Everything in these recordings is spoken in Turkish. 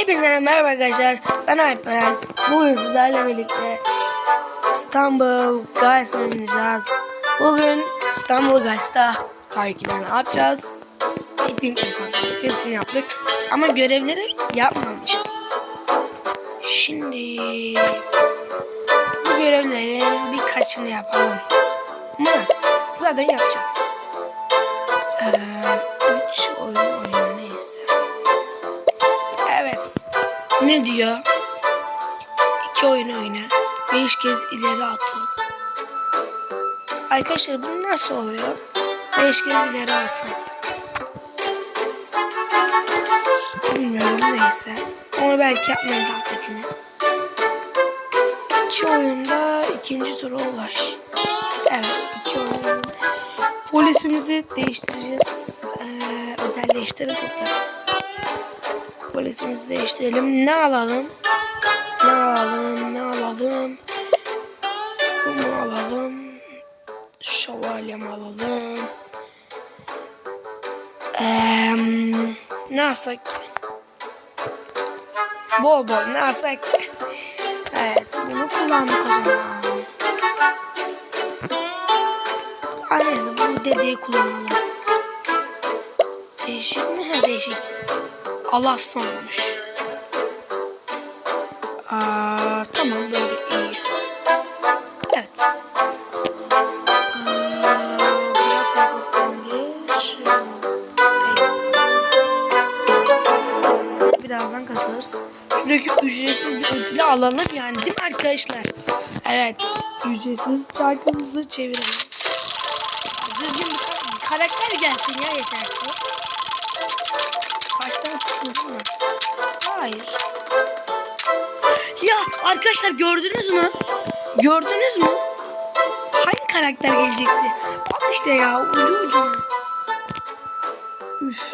Hepinize merhaba arkadaşlar. Ben Alperen. Bugün sizlerle birlikte İstanbul Guys oynayacağız. Bugün İstanbul Guys'ta ne yapacağız? Etkinlik yapacağız. Hepsini yaptık. Ama görevleri yapmamışız. Şimdi bu görevlerin birkaçını yapalım. Mı? Zaten yapacağız. Ee, Ne diyor? İki oyun oyna. Beş kez ileri atıl. Arkadaşlar bu nasıl oluyor? Beş kez ileri atıl. Bilmiyorum neyse. Onu belki yapmayız alttakini. İki oyunda ikinci tura ulaş. Evet iki oyun. Polisimizi değiştireceğiz. Ee, özelleştirip burada. Polisimizi değiştirelim. Ne alalım? Ne alalım? Ne alalım? Bunu alalım. Şövalyem alalım. Eee, ne alsak ki? Bol bol ne alsak? Evet bunu kullandık o zaman. Aa, neyse bu dedeyi kullanalım. Değişik mi? Ha değişik. Allah sonmuş. Aa, tamam böyle iyi. Evet. Birazdan katılırız. Şuradaki ücretsiz bir ödülü alalım yani değil mi arkadaşlar? Evet. Ücretsiz çarkımızı çevirelim. Düzgün bir ka- karakter gelsin ya yeter ki. Sıkıntı mı? Hayır. Ya arkadaşlar gördünüz mü? Gördünüz mü? Hangi karakter gelecekti? Bak işte ya ucu ucuna. Üf.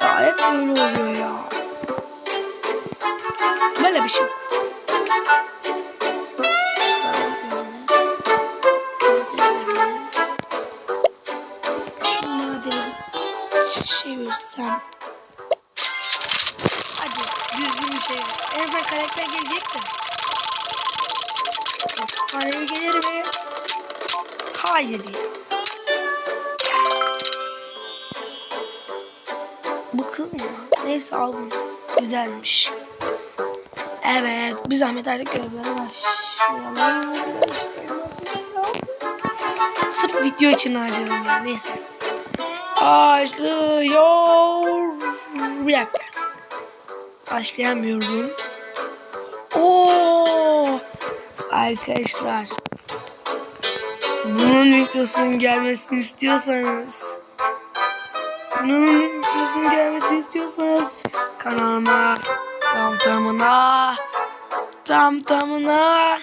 Ya hep böyle oluyor ya. Böyle bir şey. yok. Şunları hadi bir çevirsem. Hadi düzgün şey. En azından karakter gelecekti. Efsanevi gelir mi? Hayır ya. Bu kız mı? Neyse al bunu. Güzelmiş. Evet. Bir zahmet artık görevlere başlayalım. Sırf video için harcadım ya. Neyse. Başlıyor. Bir dakika. Başlayamıyorum. Oo! Arkadaşlar. Bunun mikrosunun gelmesini istiyorsanız bunun mikrosunun gelmesini istiyorsanız kanalıma tam tamına tam tamına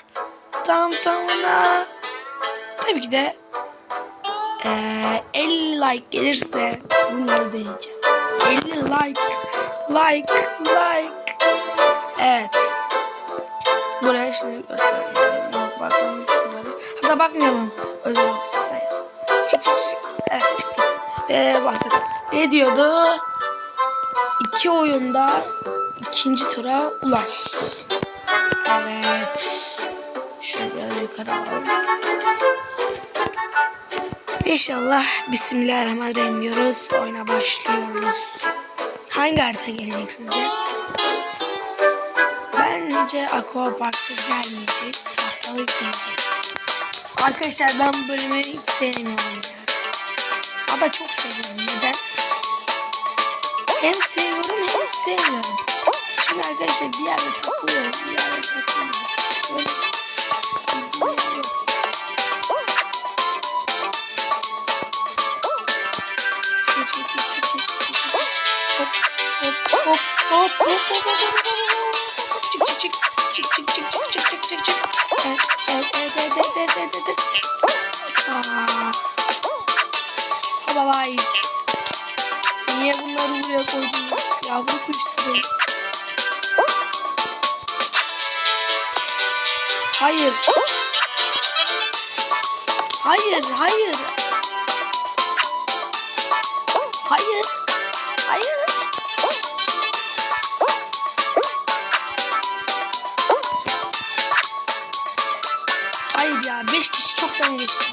tam tamına tabii ki de eee 50 like gelirse bunları deneyeceğim. 50 like like like evet buraya şimdi göstereyim. Bakalım şunları. Hatta bakmayalım. Özel olsundayız. Çık çık çık. Evet çıktık. Ve bastık. Ne diyordu? İki oyunda ikinci tura ulaş. Evet. Şöyle biraz yukarı alalım. İnşallah Bismillahirrahmanirrahim diyoruz. Oyuna başlıyoruz. Hangi harita gelecek sizce? Bence Aquapark'ta gelmeyecek. Tahtalık gelecek. Arkadaşlar ben bu bölümü hiç sevmiyorum ya. Ama çok seviyorum. Neden? Hem seviyorum hem sevmiyorum. Şimdi arkadaşlar bir yerde takılıyorum. Bir yerde takılıyorum. Böyle- hop, hop, hop, hop, hop, hop. Çık, çık, çık, çık, çık, çık, çık, çık, çık, çık. Evet, evet, evet, evet, evet, evet, evet. Babalay. Niye bunları buraya koydun? Yavru kuşları. Hayır. Hayır, hayır. Hayır. Hayır. Böyle işte.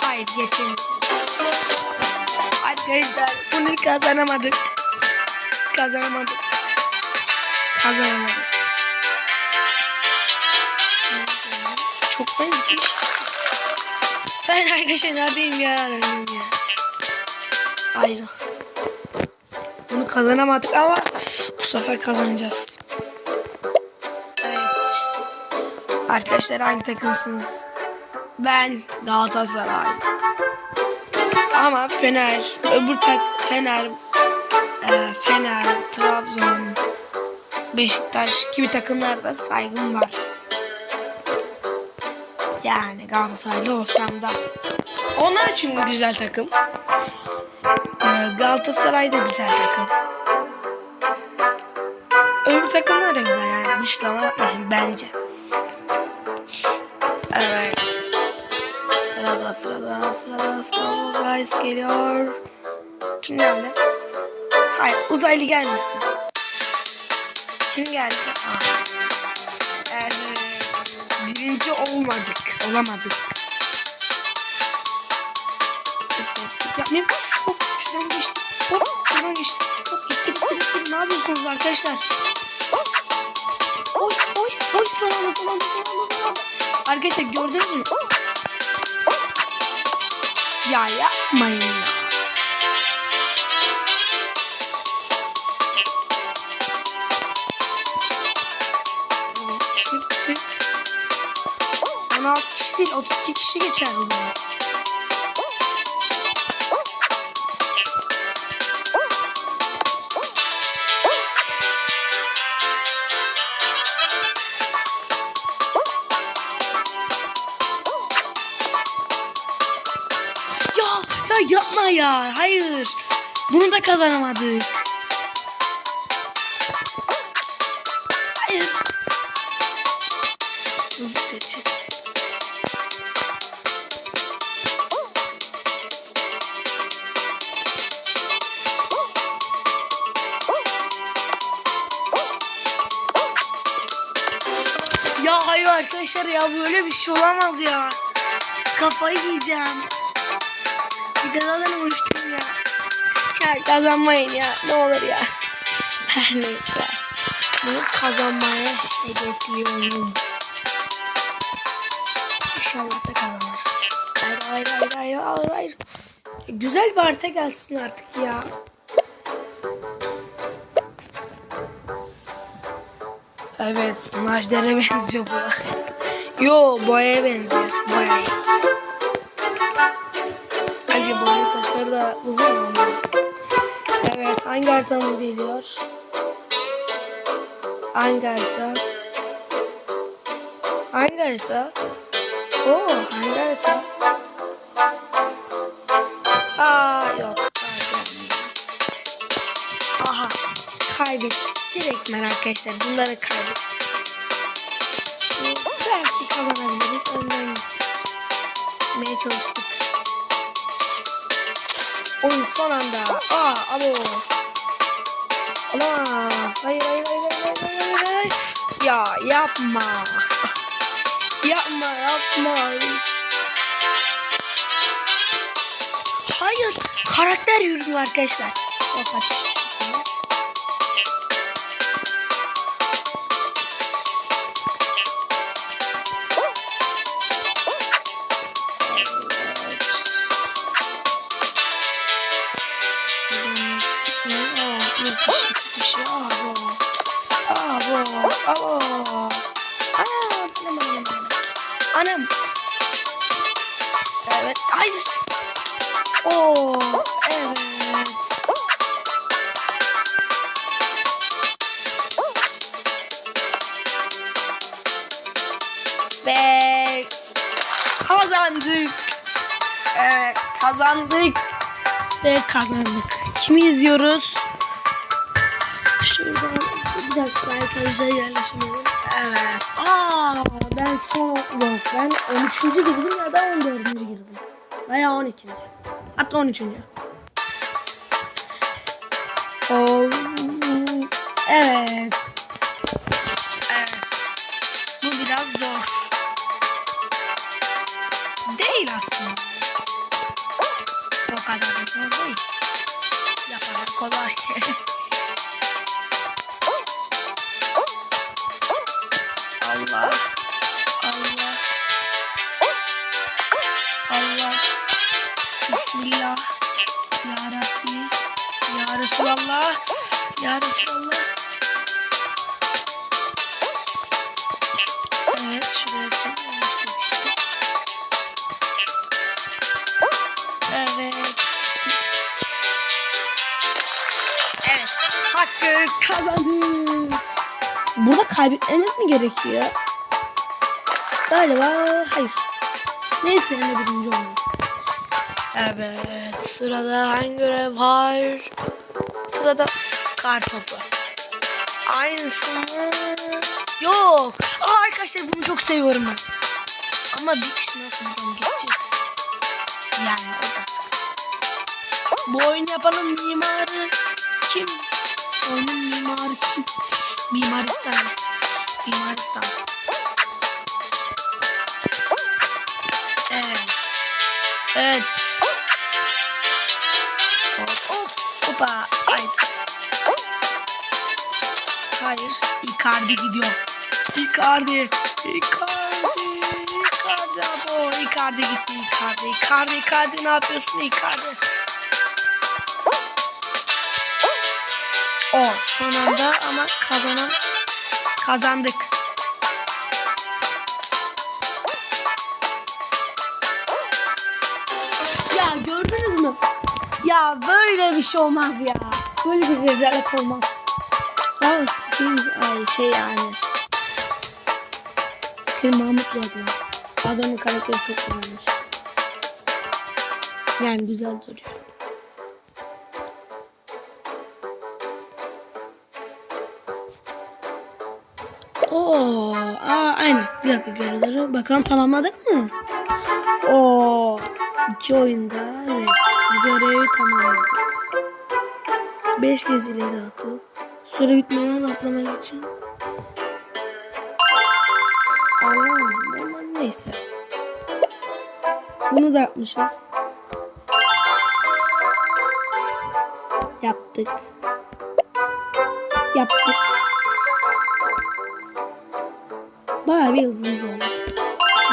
Hayır geçelim. Arkadaşlar bunu kazanamadık. Kazanamadık. Kazanamadık. Çok ben gitmiş. Ben arkadaşlar neredeyim ya? Neredeyim ya? Ayrı. Bunu kazanamadık ama bu sefer kazanacağız. Evet. Arkadaşlar hangi takımsınız? Ben Galatasaray. Ama Fener, öbür tak Fener, e, Fener, Trabzon, Beşiktaş gibi takımlarda saygım var. Yani Galatasaraylı olsam da. Onlar için güzel takım. Ee, Galatasaray da güzel takım. Öbür takımlar da güzel yani dışlama yapmayın bence. Evet. Sırada sırada sırada İstanbul Guys geliyor. Kim geldi? Hayır uzaylı gelmesin. Kim geldi? Aa. Birinci olmadık. Olamadık. Yapmayayım. Hop şuradan geçtim. Hop şuradan geçtim. Hop gitti gitti gitti. Ne yapıyorsunuz arkadaşlar? Oy oy oy zamanı zamanı zamanı zamanı. Arkadaşlar gördünüz mü? Ya yapmayın ya. 16 kişi değil 32 kişi geçer zaman. Ya ya yapma ya. Hayır. Bunu da kazanamadık. Ya hayır arkadaşlar ya böyle bir şey olamaz ya. Kafayı yiyeceğim. Bir de zaten uçtum ya. Ya kazanmayın ya ne olur ya. Her neyse. Bunu kazanmaya hedefliyorum. İnşallah da kazanırız. Hayır hayır hayır hayır hayır hayır. Güzel bir harita gelsin artık ya. Evet, Najder'e benziyor bu. Yo, boyaya benziyor. Boyaya. Bence boya saçları da uzun ondan. Evet, hangi haritamız geliyor? Hangi harita? Hangi harita? Oo, hangi harita? Aa, yok. Aha, kaybettik. Direktmen arkadaşlar, bunları kaybettik. Belki kazanabiliriz. Önden gitmeye çalıştık. Oyun son anda. Aa, alo. Olamaz. Hayır, hayır, hayır, hayır, hayır, hayır. Ya yapma. yapma, yapma. Hayır. Karakter yürüdü arkadaşlar. Yok, açık. Anam. Evet. Hayır. Oo. Evet. Ve kazandık. Evet, kazandık. Ve kazandık. Kimi izliyoruz? Bir dakika arkadaşlar yerleşemedim. Evet. Aa, ben son yok ben 13. girdim ya da 14. girdim. Veya 12. Hatta 13. Oo, evet. Evet. Biraz zor. Değil aslında. O kadar da zor değil. kolay. Evet şuraya. Evet. Evet. Hakkı kazandı. Burada kaybetmeniz mi gerekiyor? Galiba hayır. Neyse yine birinci olmalı. Evet. Sırada hangi görev var? Sırada kar topu. Aynısını yok. Arkadaşlar bunu çok seviyorum ben. Ama bir kişi nasıl buradan geçeceğiz? Yani o da. Bu oyunu yapanın mimarı kim? Oyunun mimarı kim? Mimaristan. Mimaristan. Evet. Evet. Hop. Hopa. Hayır. Hayır. Icardi gidiyor. Icardi. Icardi. Icardi abo. Icardi gitti. Icardi. Icardi. Icardi ne yapıyorsun Icardi? O son anda ama kazanan kazandık. Ya gördünüz mü? Ya böyle bir şey olmaz ya. Böyle bir rezalet olmaz. Şey, ay şey yani. Bir Mahmut var ya. Adamın karakteri çok güzelmiş. Yani güzel duruyor. Oo, aa, aynen. Bir dakika görüleri. Bakalım tamamladık mı? Oo, iki oyunda evet. Görevi tamamladık. Beş kez ileri atıp süre bitmeden atlamak için. Ama neyse. Bunu da yapmışız. Yaptık. Yaptık. Bayağı bir hızlı oldu.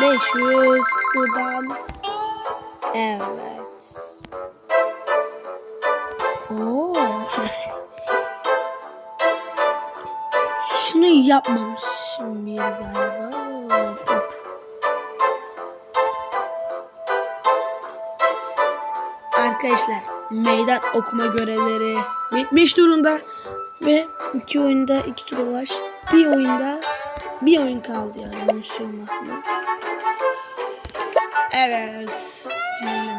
500 buradan. Evet. Oo. Şunu yapmamışım bir galiba. Arkadaşlar meydan okuma görevleri bitmiş durumda ve iki oyunda iki tur ulaş. Bir oyunda bir oyun kaldı yani yanlış şey olmasın. Evet. Diyelim.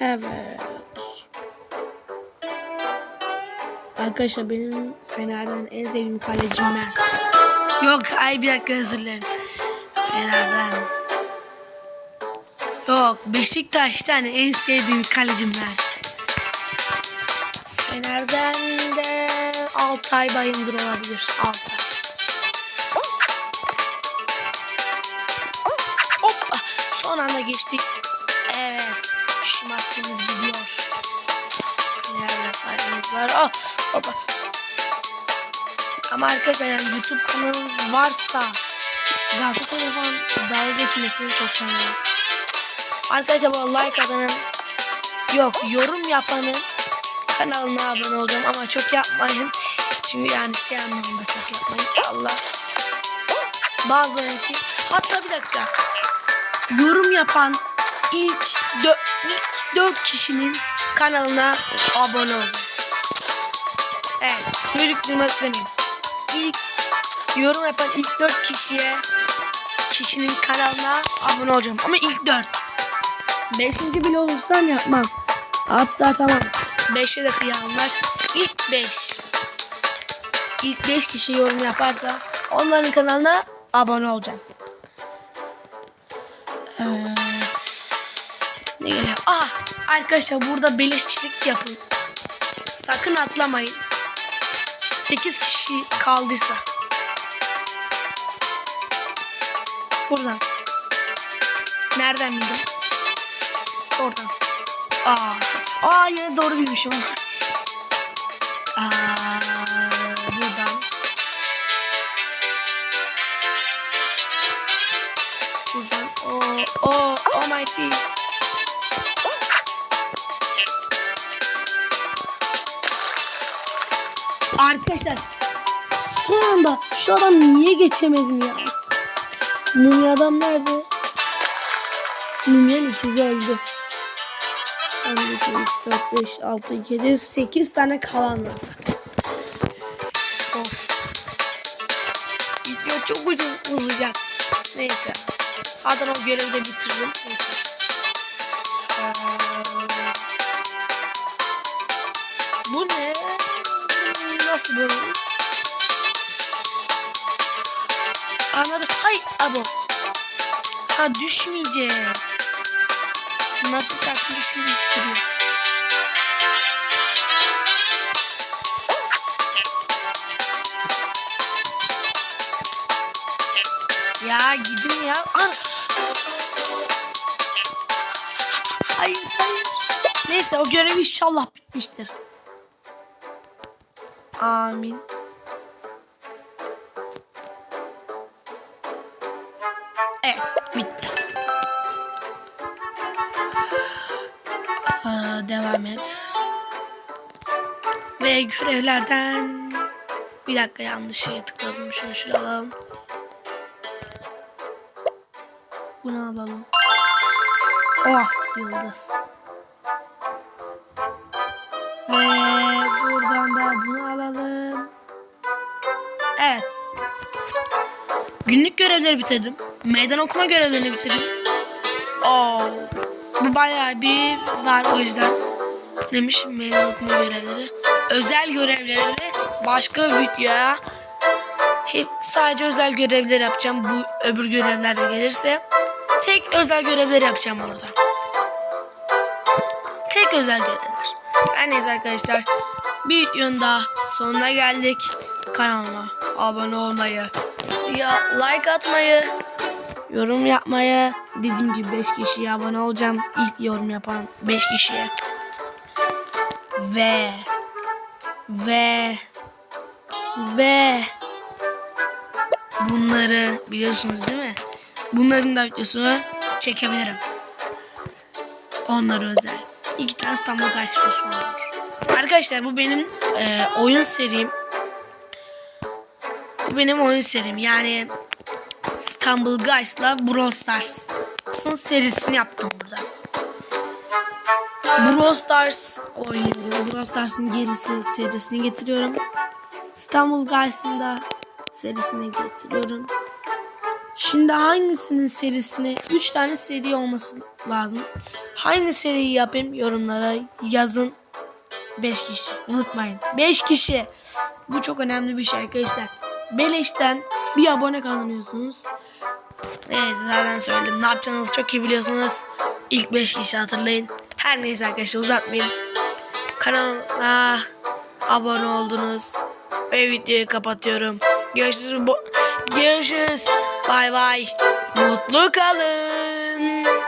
Evet. Arkadaşlar benim Fener'den en sevdiğim kaleci Mert. Yok ay bir dakika özür dilerim. Fener'den. Yok Beşiktaş'tan en sevdiğim kalecim Mert. Fener'den de Altay Bayındır olabilir. Altay. Hoppa. Son anda geçtik. Evet. Maskemiz gidiyor. Fener'den var. Oh, hoppa. Ama arkadaşlar yani YouTube kanalınız varsa Galatasaray falan dalga geçmesini çok seviyorum. Arkadaşlar bu like atanın yok yorum yapanın kanalına abone olacağım ama çok yapmayın. Çünkü yani şey anlamında çok yapmayın. Allah. Bazılarınki hatta bir dakika. Yorum yapan ilk, dö 4 kişinin kanalına abone olun. Evet. Çocuk durmak benim. İlk yorum yapan ilk 4 kişiye kişinin kanalına abone olacağım. Ama ilk 4. Beşinci bile olursan yapmam. Hatta tamam. 5'e de kıyamlar. İlk 5. İlk 5 kişi yorum yaparsa onların kanalına abone olacağım. Evet. Ne geliyor? Ah arkadaşlar burada beleşçilik yapın. Sakın atlamayın. 8 kişi kaldıysa. Buradan. Nereden bildim? Oradan. Aa. Aa yine doğru bilmişim. Aa, buradan. Buradan. Oh, oh, oh my teeth. Arkadaşlar son anda şu adam niye geçemedim ya? Mumya adam nerede? Mumyanın ikizi öldü. Son 2, 3, 4, 5, 6, 7, 8 tane kalan var. Video çok uzun uzayacak. Neyse. Zaten o görevi de bitirdim. Neyse. Bu ne? Nasıl böyle? Anladım. Hay abo. Ha düşmeyeceğiz. Nasıl takım düşürüyor? Ya gidin ya. An hayır hayır. Neyse o görev inşallah bitmiştir. Amin. Evet bitti. Aa, devam et. Ve görevlerden bir dakika yanlış şeye tıkladım. Şunu şuraya alalım. Bunu alalım. Oh yıldız. Buradan da bunu alalım. Evet. Günlük görevleri bitirdim. Meydan okuma görevlerini bitirdim. Oo. Bu bayağı bir var o yüzden. Neymiş meydan okuma görevleri. Özel görevleri başka videoya hep sadece özel görevler yapacağım. Bu öbür görevler de gelirse tek özel görevler yapacağım orada. Tek özel görevler. Her neyse arkadaşlar. Bir videonun daha sonuna geldik. Kanalıma abone olmayı, ya like atmayı, yorum yapmayı, dediğim gibi 5 kişiye abone olacağım. İlk yorum yapan 5 kişiye. Ve ve ve bunları biliyorsunuz değil mi? Bunların da videosunu çekebilirim. Onları özel. İki tane İstanbul Guys fosfor olur. Arkadaşlar bu benim e, oyun serim. Bu benim oyun serim. Yani İstanbul Guys'la Brawl Stars'ın serisini yaptım burada. Brawl Stars oynuyorum. Brawl Stars'ın gerisi serisini getiriyorum. İstanbul Guys'ın da serisini getiriyorum. Şimdi hangisinin serisine 3 tane seri olması lazım. Hangi seriyi yapayım yorumlara yazın. 5 kişi unutmayın. 5 kişi. Bu çok önemli bir şey arkadaşlar. Beleşten bir abone kazanıyorsunuz. Neyse zaten söyledim. Ne yapacağınızı çok iyi biliyorsunuz. İlk 5 kişi hatırlayın. Her neyse arkadaşlar uzatmayayım. Kanalıma abone oldunuz. Ve videoyu kapatıyorum. Görüşürüz. Görüşürüz. Bay bay. Mutlu kalın.